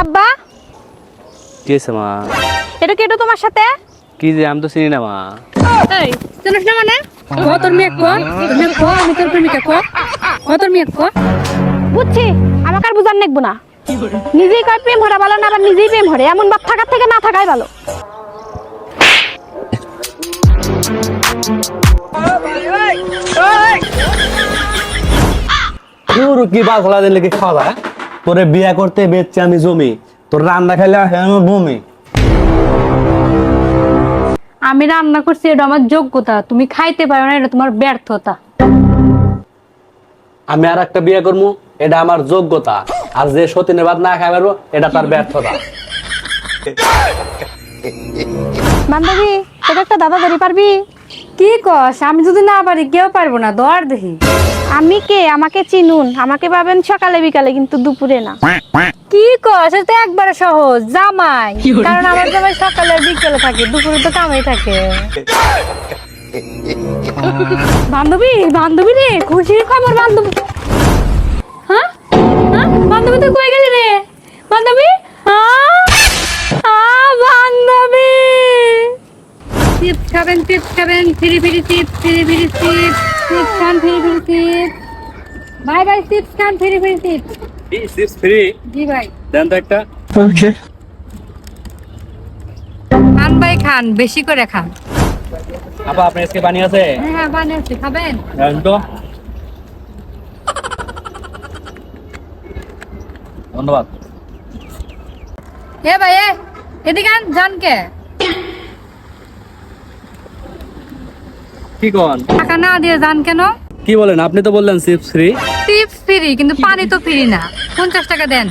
আব্বা? কি মা? এটা কেটো তোমার সাথে? কি যে আমি তো চিনি না মা। এই চিনিস না মানে? ক তোর মেয়ে ক মেয়ে ক আমি তোর প্রেমিকা ক ক তোর মেয়ে ক বুঝছি আমাকে আর বুঝার নেকবো না। নিজেই কয় প্রেম হরা ভালো না আবার নিজেই প্রেম হরে। এমন বাপ থাকার থেকে না থাকাই ভালো। কি বাল খোলা দিলে কি খাওয়া দাওয়া তোরে বিয়া করতে বেচছি আমি জমি। তোর রান্না খাইলে আমার বমি। আমি রান্না করছি এটা আমার যোগ্যতা। তুমি খাইতে পারো না এটা তোমার ব্যর্থতা। আমি আর একটা বিয়ে করব এটা আমার যোগ্যতা। আর যে সতীনের ভাত না খাই পারব এটা তার ব্যর্থতা। বান্ধবী তোকে একটা দাদা ধরি পারবি? কি কস? আমি যদি না পারি কেউ পারব না দর দেখি আমি কে? আমাকে চিনুন। আমাকে পাবেন সকালে বিকালে কিন্তু দুপুরে না। কি কস? এটা তো একবারে সহজ। জামাই। কারণ আমার জামাই সকালে বিকেলে থাকে। দুপুরে তো কামাই থাকে। বান্ধবী বান্ধবী রে খুশির খবর বান্ধবী। হ্যাঁ? হ্যাঁ? বান্ধবী তুই কই গেলি রে? বান্ধবী? হ্যাঁ বান্ধবী। চিপস খাবেন চিপস খাবেন। ফিরি ফিরি চিপস ফিরি ফিরি চিপস। চিপস খান free free chips. Bye bye chips খান free free chips chips free জি ভাই দেন তো একটা ওকে খান ভাই খান বেশি করে খান। আপা আপনার আজকে পানি আছে হ্যাঁ হ্যাঁ বানিয়েছি খাবেন। দেন তো ধন্যবাদ এ ভাই এ এদিকে আন জান কে কি কন? টাকা না দিয়ে যান কেন? কি বলেন? আপনি তো বললেন চিপস ফ্রি টিপস ফ্রি কিন্তু পানি তো ফ্রি না। পঞ্চাশ টাকা দেন।